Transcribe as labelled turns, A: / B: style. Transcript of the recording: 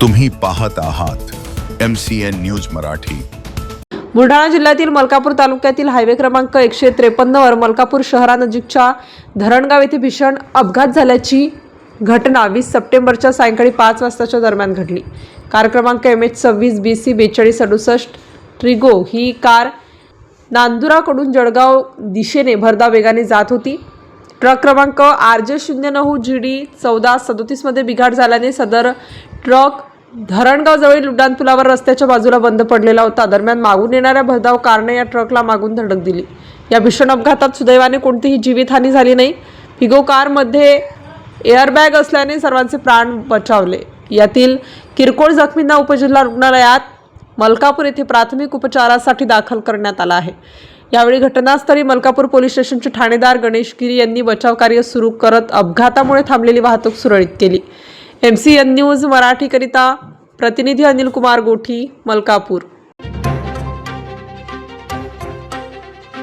A: तुम्ही पाहत आहात M C N news Marathi.
B: Buldhana जिल्ह्यातील मलकापूर तालुक्यातील हायवे क्रमांक एकशे त्रेपन्नवर मलकापूर शहरानजीकच्या धरणगाव येथे भीषण अपघात झाल्याची घटना वीस सप्टेंबरच्या सायंकाळी पाच वाजताच्या दरम्यान घडली. कार क्रमांक एम एच सव्वीस बी सी बेचाळीस अडुसष्ट ट्रिगो ही कार नांदुराकडून जळगाव दिशेने भरधाव वेगाने जात होती. ट्रक क्रमांक आर जे शून्य नऊ जी डी चौदा सदोतीसमध्ये बिघाड झाल्याने सदर ट्रक धरणगावजवळील उड्डाण पुलावर रस्त्याच्या बाजूला बंद पडलेला होता. दरम्यान मागून येणाऱ्या भरधाव कारने या ट्रकला मागून धडक दिली. या भीषण अपघातात सुदैवाने कोणतीही जीवितहानी झाली नाही. फिगो कारमध्ये एअरबॅग असल्याने सर्वांचे प्राण बचावले. यातील किरकोळ जखमींना उपजिल्हा रुग्णालयात मलकापूर येथे प्राथमिक उपचारासाठी दाखल करण्यात आला आहे. यावेळी घटनास्थळी मलकापूर पोलीस स्टेशनचे ठाणेदार गणेश गिरी यांनी बचाव कार्य सुरू करत अपघातामुळे थांबलेली वाहतूक सुरळीत केली. एम सी एन न्यूज मराठीकरिता प्रतिनिधी अनिल कुमार गोठी मलकापूर.